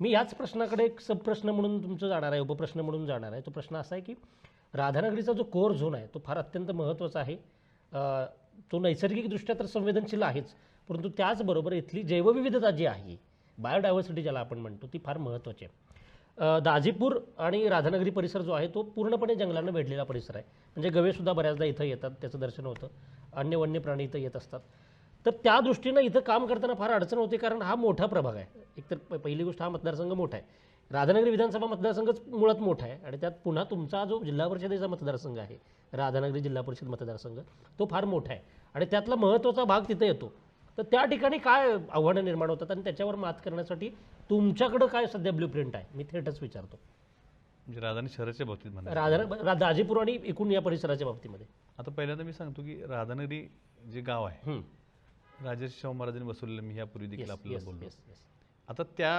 मी याच प्रश्नाकडे एक सब प्रश्न म्हणून तुमचं जाणार आहे उपप्रश्न म्हणून जाणार आहे. तो प्रश्न असा आहे की राधानगरीचा जो कोर झोन आहे तो फार अत्यंत महत्त्वाचा आहे. तो नैसर्गिकदृष्ट्या तर संवेदनशील आहेच परंतु त्याचबरोबर इथली जैवविविधता जी आहे बायोडायव्हर्सिटी ज्याला आपण म्हणतो ती फार महत्त्वाची आहे. दाजीपूर आणि राधानगरी परिसर जो आहे तो पूर्णपणे जंगलानं वेढलेला परिसर आहे. म्हणजे गवेसुद्धा बऱ्याचदा इथं येतात त्याचं दर्शन होतं. अन्य वन्य प्राणी इथं येत असतात. तर त्या दृष्टीनं इथं काम करताना फार अडचण होते कारण हा मोठा प्रभाग आहे. एकतर पहिली गोष्ट हा मतदारसंघ मोठा आहे. राधानगरी विधानसभा मतदारसंघच मुळात मोठा आहे आणि त्यात पुन्हा तुमचा जो जिल्हा परिषदेचा मतदारसंघ आहे राधानगरी जिल्हा परिषद मतदारसंघ तो फार मोठा आहे. आणि त्यातला महत्त्वाचा भाग तिथे येतो. तर त्या ठिकाणी काय आव्हानं निर्माण होतात आणि त्याच्यावर मात करण्यासाठी तुमच्याकडं काय सध्या ब्ल्यू प्रिंट आहे? मी थेटच विचारतो. म्हणजे राजधानी शहराच्या बाबतीत म्हणा राधा दाजीपूर आणि एकूण या परिसराच्या बाबतीमध्ये. आता पहिल्यांदा मी सांगतो की राधानगरी जे गाव आहे राजर्षी शाहू महाराजांनी बसवलेलं मी यापूर्वी देखील आपल्याला बोललो. आता त्या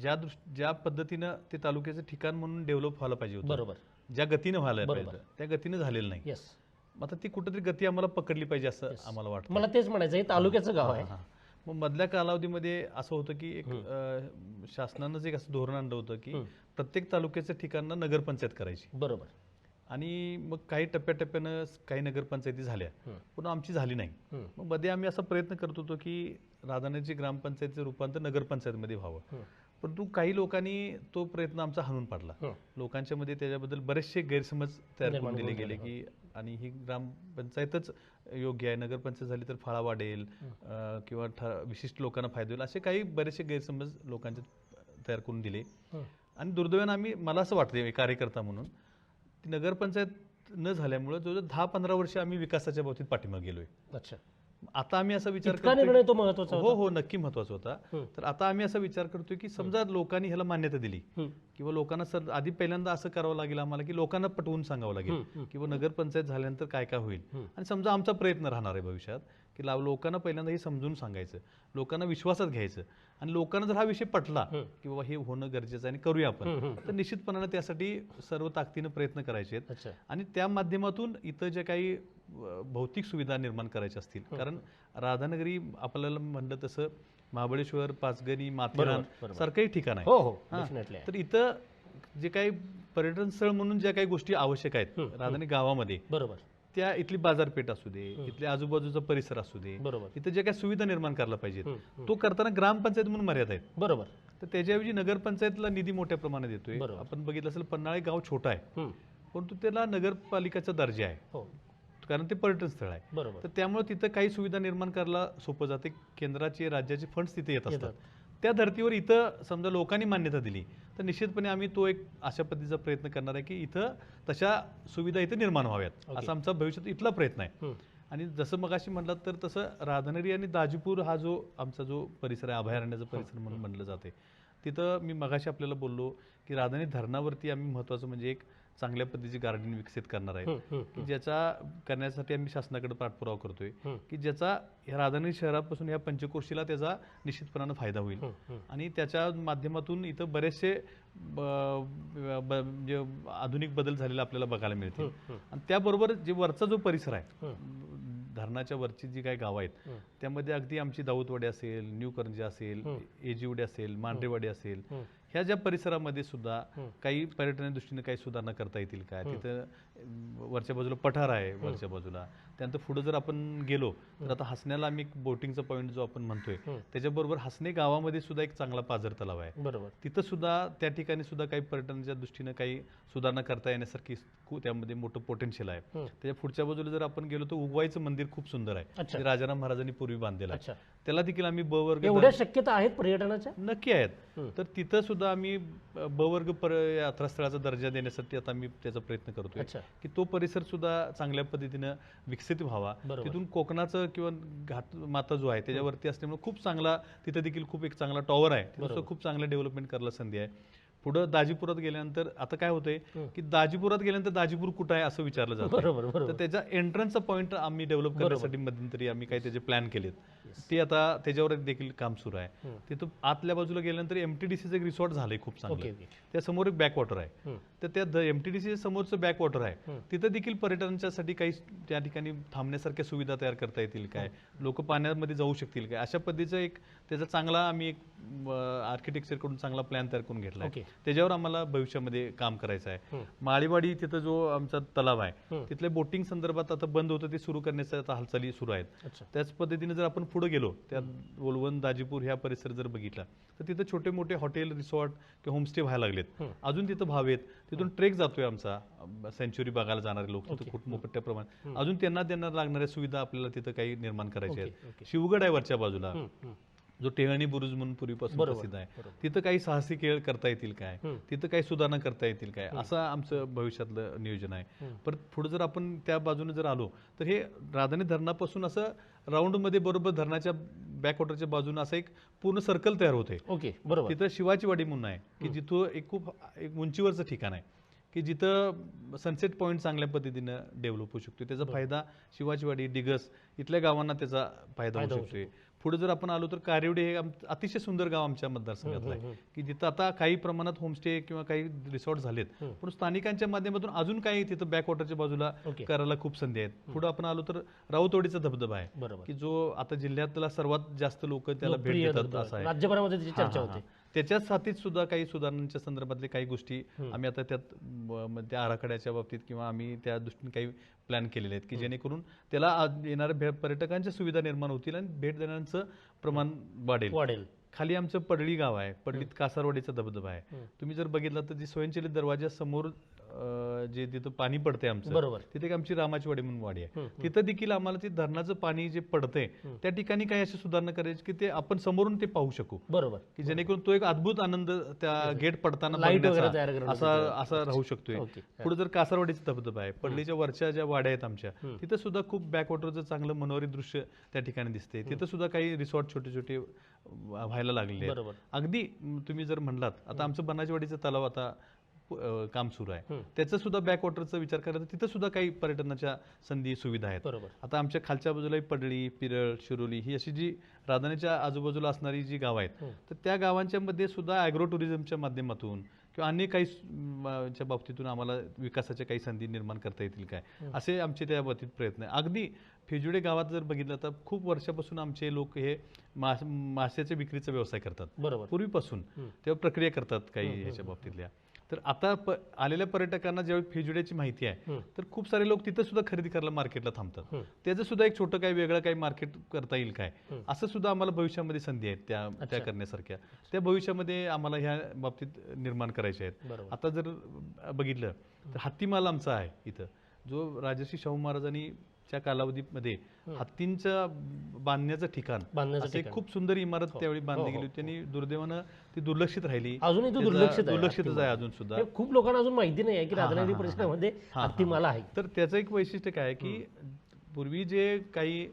ज्या दृष्ट ज्या पद्धतीनं ते तालुक्याचं ठिकाण म्हणून डेव्हलप व्हायला पाहिजे होतं बरोबर. ज्या गतीनं व्हायला. पाहिजे त्या गतीनं झालेलं नाही. आता ती कुठेतरी गती आम्हाला पकडली पाहिजे असं आम्हाला वाटतं मला तेच म्हणायचं हे तालुक्याचं गाव आहे. मग मधल्या कालावधीमध्ये असं होतं की एक शासनानंच एक असं धोरण आणलं होतं की प्रत्येक तालुक्याच्या ठिकाणं नगरपंचायत करायची. बरोबर. आणि मग काही टप्प्याटप्प्यानं काही नगरपंचायती झाल्या. पण आमची झाली नाही. मग मध्ये आम्ही असा प्रयत्न करत होतो की राधानगरची ग्रामपंचायतीचं रूपांतर नगरपंचायतमध्ये व्हावं. परंतु काही लोकांनी तो प्रयत्न आमचा हाणून पाडला. लोकांच्या मध्ये त्याच्याबद्दल बरेचसे गैरसमज तयार करून दिले गेले की आणि ही ग्रामपंचायतच योग्य आहे नगरपंचायत झाली तर फाळा वाढेल किंवा विशिष्ट लोकांना फायदा होईल असे काही बरेचसे गैरसमज लोकांचे तयार करून दिले. आणि दुर्दैवानं आम्ही मला असं वाटतं कार्यकर्ता म्हणून ती नगरपंचायत न झाल्यामुळं जवळजवळ दहा पंधरा वर्ष आम्ही विकासाच्या बाबतीत पाठीमागे गेलोय अच्छा आता आम्ही असा विचार इतका करतोय निर्णय तो महत्त्वाचा हो हो नक्की महत्त्वाचा होता. तर आता आम्ही असा विचार करतोय की समजा लोकांनी ह्याला मान्यता दिली. किंवा लोकांना सर आधी पहिल्यांदा असं करावं लागेल आम्हाला की लोकांना पटवून सांगावं लागेल. किंवा नगरपंचायत झाल्यानंतर काय काय होईल. आणि समजा आमचा प्रयत्न राहणार आहे भविष्यात की लाव- लोकांना पहिल्यांदा हे समजून सांगायचं. लोकांना विश्वासात घ्यायचं. आणि लोकांना जर हा विषय पटला. की बाबा हे होणं गरजेचं आहे आणि करूया आपण. तर निश्चितपणाने त्यासाठी सर्व ताकदीनं प्रयत्न करायचे आहेत. आणि त्या माध्यमातून इथं जे काही भौतिक सुविधा निर्माण करायच्या असतील कारण राधानगरी आपल्याला म्हणलं तसं महाबळेश्वर पाचगणी माथेरान. सारखंही ठिकाण आहे. हो हो तर इथं जे काही पर्यटन स्थळ म्हणून ज्या काही गोष्टी आवश्यक आहेत राधानगरी गावामध्ये बरोबर. त्या इथली बाजारपेठ असू दे इथल्या आजूबाजूचा परिसर असू दे बरोबर. इथं ज्या काही सुविधा निर्माण करायला पाहिजेत. तो करताना ग्रामपंचायत म्हणून मर्यादा आहेत. बरोबर. तर त्याच्याऐवजी नगरपंचायतला निधी मोठ्या प्रमाणात येतोय. आपण बघितलं असेल पन्हाळे गाव छोटा आहे. परंतु त्याला नगरपालिकेचा दर्जा आहे. हो. कारण ते पर्यटन स्थळ आहे. बरोबर. तर त्यामुळे तिथं काही सुविधा निर्माण करायला सोपं जाते. केंद्राचे राज्याचे फंड्स तिथे येत असतात. त्या धर्तीवर इथं समजा लोकांनी मान्यता दिली. तर निश्चितपणे आम्ही तो एक अशा पद्धतीचा प्रयत्न करणार आहे की इथं तशा सुविधा इथं निर्माण व्हाव्यात. असा आमचा भविष्यात इथला प्रयत्न आहे. आणि जसं मगाशी म्हटलं तर तसं राधानगरी आणि दाजीपूर हा जो आमचा जो परिसर आहे अभयारण्याचा परिसर म्हणून म्हणलं जाते तिथं मी मगाशी आपल्याला बोललो की राधानगरी धरणावरती आम्ही महत्त्वाचं म्हणजे एक चांगल्या पद्धतीची गार्डन विकसित करणार आहे हं, की ज्याचा करण्यासाठी आम्ही शासनाकडे पाठपुरावा करतोय. की ज्याचा ह्या राधानगरी शहरापासून या पंचकोशीला त्याचा निश्चितपणानं फायदा होईल. आणि त्याच्या माध्यमातून इथं बरेचसे म्हणजे आधुनिक बदल झालेले आपल्याला बघायला मिळतील. आणि त्याबरोबर जे वरचा जो परिसर आहे. धरणाच्या वरची जी काही गावं आहेत. त्यामध्ये अगदी आमची दाऊदवाडी असेल न्यू करंजी असेल. एजीवडी असेल मांढरेवाडी असेल. ह्या ज्या परिसरामध्ये सुद्धा. काही पर्यटनाच्या दृष्टीने काही सुधारणा करता येतील का? तिथं वरच्या बाजूला पठार आहे वरच्या बाजूला. त्यानंतर पुढे जर आपण गेलो तर आता हसण्याला आम्ही एक बोटिंगचा पॉईंट जो आपण म्हणतोय. त्याच्याबरोबर हसणे गावामध्ये सुद्धा एक चांगला पाझर तलाव आहे. बरोबर. तिथं सुद्धा त्या ठिकाणी सुद्धा काही पर्यटनाच्या दृष्टीनं काही सुधारणा करता येण्यासारखी त्यामध्ये मोठं पोटेन्शियल आहे. त्याच्या पुढच्या बाजूला जर आपण गेलो तर उगवायचं मंदिर खूप सुंदर आहे. राजाराम महाराजांनी पूर्वी बांधलेलं आहे. त्याला देखील आम्ही ब वर्ग एवढ्या शक्यता आहेत पर्यटनाच्या? नक्की आहेत. तर तिथं सुद्धा आम्ही ब ब वर्ग पर यात्रास्थळाचा दर्जा देण्यासाठी आता आम्ही त्याचा प्रयत्न करतोय. की तो परिसर सुद्धा चांगल्या पद्धतीनं विकसित व्हावा. तिथून कोकणाचं किंवा घाट माता जो आहे त्याच्यावरती असल्यामुळे खूप चांगला तिथे देखील खूप एक चांगला टॉवर आहे. तिथं खूप चांगलं डेव्हलपमेंट करायला संधी आहे. पुढं दाजीपुरात गेल्यानंतर आता काय होतंय. की दाजीपुरात गेल्यानंतर दाजीपूर कुठं आहे असं विचारलं जातं तर त्याच्या एंट्रन्सचा पॉईंट आम्ही डेव्हलप करण्यासाठी मध्यंतरी आम्ही काही त्याचे प्लॅन केलेत. ते आता त्याच्यावर देखील काम सुरू आहे. तिथं आतल्या बाजूला गेल्यानंतर एम टी डी सीचं एक रिसॉर्ट झालंय खूप चांगलं. त्या समोर एक बॅक वॉटर आहे. तर त्या एम टी डी सी समोरचं बॅक वॉटर आहे. तिथं देखील पर्यटनाच्यासाठी काही त्या ठिकाणी थांबण्यासारख्या सुविधा तयार करता येतील काय? लोक पाण्यामध्ये जाऊ शकतील काय? अशा पद्धतीचं एक त्याचा चांगला आम्ही एक आर्किटेक्चरकडून चांगला प्लॅन तयार करून घेतला. आहे. त्याच्यावर आम्हाला भविष्यामध्ये काम करायचं आहे. माळीवाडी तिथं जो आमचा तलाव आहे. तिथले बोटिंग संदर्भात आता बंद होतं ते सुरू करण्याच्या आता हालचाली सुरू आहेत. त्याच पद्धतीने जर आपण पुढे गेलो त्या वलवण दाजीपूर ह्या परिसर जर बघितला तर तिथं छोटे मोठे हॉटेल रिसॉर्ट किंवा होमस्टे व्हायला लागलेत. अजून तिथं भाव आहेत. तिथून ट्रेक जातोय आमचा. सेंच्युरी बघायला जाणारे लोक. तिथं खूप मोठ्या प्रमाणात. अजून त्यांना त्यांना लागणाऱ्या सुविधा आपल्याला तिथं काही निर्माण करायच्या आहेत. शिवगड आहे वरच्या बाजूला. जो टेहणी बुरुज म्हणून पूर्वीपासून प्रसिद्ध आहे. तिथं काही साहसी खेळ करता येतील काय. तिथं काही सुधारणा करता येतील काय? असं आमचं भविष्यातलं नियोजन आहे. परत पुढे जर आपण त्या बाजूने जर आलो तर हे राजधानी धरणापासून असं राऊंडमध्ये बरोबर धरणाच्या बॅकवॉटरच्या बाजूने असं एक पूर्ण सर्कल तयार होते. ओके बरोबर. तिथं शिवाची वाडी म्हणून आहे की जिथं एक खूप एक उंचीवरचं ठिकाण आहे. की जिथं सनसेट पॉईंट चांगल्या पद्धतीनं डेव्हलप होऊ शकतो त्याचा फायदा शिवाची वाडी डिगस इथल्या गावांना त्याचा फायदा होऊ शकतोय. पुढे जर आपण आलो तर कारिवडे हे अतिशय सुंदर गाव आमच्या मतदारसंघातलं आहे. की जिथं आता काही प्रमाणात होमस्टे किंवा काही रिसॉर्ट झालेत. पण स्थानिकांच्या माध्यमातून अजून काही तिथं बॅकवॉटरच्या बाजूला. करायला खूप संधी आहेत. पुढे आपण आलो तर राऊतवाडीचा धबधबा आहे. की जो आता जिल्ह्यातला सर्वात जास्त लोक त्याला भेट देतात. असा आहे. राज्यभरामध्ये चर्चा. होते. त्याच्याच साथीत सुद्धा काही सुधारणांच्या संदर्भातले काही गोष्टी. आम्ही आता त्यात त्या आराखड्याच्या बाबतीत किंवा आम्ही त्या दृष्टीने काही प्लॅन केलेले आहेत की जेणेकरून त्याला येणाऱ्या पर्यटकांच्या सुविधा निर्माण होतील आणि भेट देण्याचं प्रमाण वाढेल. वाढेल. खाली आमचं पडळी गाव आहे पडळीत कासारवाडीचा धबधबा आहे. तुम्ही जर बघितलं तर जी स्वयंचलित दरवाजा समोर जे तिथं पाणी पडतंय आमचं बरोबर. तिथे आमची रामाची वाडी म्हणून वाडी आहे. तिथं देखील आम्हाला ते धरणाचं पाणी जे पडतंय. त्या ठिकाणी काही अशी सुधारणा करायची की ते आपण समोरून ते पाहू शकू. बरोबर. की जेणेकरून तो एक अद्भुत आनंद त्या गेट पडताना असा. असा राहू शकतोय. पुढे जर कासारवाडीचा धबधबा आहे पडलीच्या वरच्या ज्या वाड्या आहेत आमच्या. तिथं सुद्धा खूप बॅकवॉटरचं चांगलं मनोरी दृश्य त्या ठिकाणी दिसते तिथं सुद्धा काही रिसॉर्ट छोटे छोटे व्हायला बरोबर. अगदी तुम्ही जर म्हणलात आता आमचं बनाचवाडीचं तलाव आता काम सुरू आहे. त्याचं सुद्धा बॅकवॉटरचा विचार करायचा तिथं सुद्धा काही पर्यटनाच्या संधी सुविधा आहेत. बरोबर. आता आमच्या खालच्या बाजूला पडळी पिरळ शिरोली ही अशी जी राजधानीच्या आजूबाजूला असणारी जी गाव आहेत. तर त्या गावांच्या मध्ये सुद्धा ॲग्रो टुरिझमच्या माध्यमातून किंवा अन्य काही च्या बाबतीतून आम्हाला विकासाच्या काही संधी निर्माण करता येतील काय? असे आमचे त्या बाबतीत प्रयत्न आहे. अगदी फिजुडे गावात जर बघितलं तर खूप वर्षापासून आमचे लोक हे मास माशाच्या विक्रीचा व्यवसाय करतात. बरोबर. पूर्वीपासून. तेव्हा प्रक्रिया करतात काही ह्याच्या बाबतीतल्या. तर आता प- आलेल्या पर्यटकांना ज्यावेळी फिजुड्याची माहिती आहे. तर खूप सारे लोक तिथं सुद्धा खरेदी करायला मार्केटला थांबतात. त्याचं सुद्धा एक छोटं काही वेगळं काही मार्केट करता येईल काय. असं सुद्धा आम्हाला भविष्यामध्ये संधी आहेत त्या त्या. करण्यासारख्या त्या भविष्यामध्ये आम्हाला ह्या बाबतीत निर्माण करायच्या आहेत आता जर बघितलं तर हत्तीमाल आमचा आहे इथं जो राजर्षी शाहू महाराजांनी च्या कालावधीमध्ये हत्तींच्या बांधण्याचं ठिकाण. बांधण्याचं असं. खूप सुंदर इमारत त्यावेळी हो, बांधली हो, गेली होती आणि दुर्दैवानं ती दुर्लक्षित राहिली. अजूनही दुर्लक्षित दुर्लक्षितच आहे. अजून सुद्धा. हे खूप लोकांना अजून माहिती नाही आहे की हा, हा, हा, हा. परिसरामध्ये हा, हा, हत्तीमाला आहे. तर त्याचं एक वैशिष्ट्य काय आहे की पूर्वी जे काही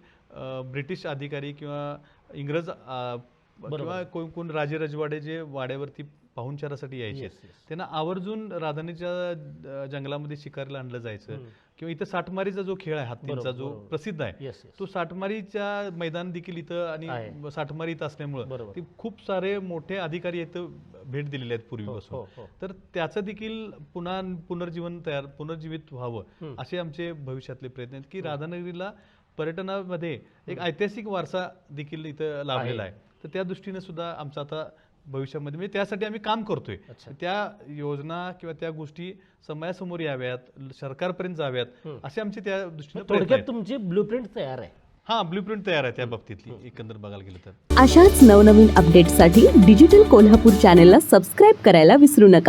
ब्रिटिश अधिकारी किंवा इंग्रज किंवा कोण कोण राजे रजवाडे जे वाड्यावरती पाहुणचारासाठी यायचे. त्यांना आवर्जून राजधानीच्या अ, जंगलामध्ये शिकारीला आणलं जायचं. किंवा इथं साठमारीचा जो खेळ आहे हत्तींचा जो. प्रसिद्ध आहे तो साठमारीच्या मैदान देखील इथं आणि. साठमारी इथं असल्यामुळं. ते खूप सारे मोठे अधिकारी इथं भेट दिलेले आहेत पूर्वीपासून हो, हो. तर त्याचं देखील पुन्हा पुनर्जीवन तयार पुनर्जीवित व्हावं. असे आमचे भविष्यातले प्रयत्न आहेत की राधानगरीला पर्यटनामध्ये एक ऐतिहासिक वारसा देखील इथं लाभलेला आहे तर त्या दृष्टीने सुद्धा आमचं आता भविष्यामध्ये. म्हणजे त्यासाठी आम्ही काम करतोय. त्या योजना किंवा त्या गोष्टी समयासमोर याव्यात सरकारपर्यंत जाव्यात. असे आमचे त्या दृष्टीने थोडक्यात. तुमची ब्लूप्रिंट तयार आहे. हा ब्ल्यूप्रिंट तयार आहे त्या बाबतीतली. एकंदर बघायला गेलं तर. अशाच नवनवीन अपडेट्ससाठी डिजिटल कोल्हापूर चॅनेलला सबस्क्राईब करायला विसरू नका.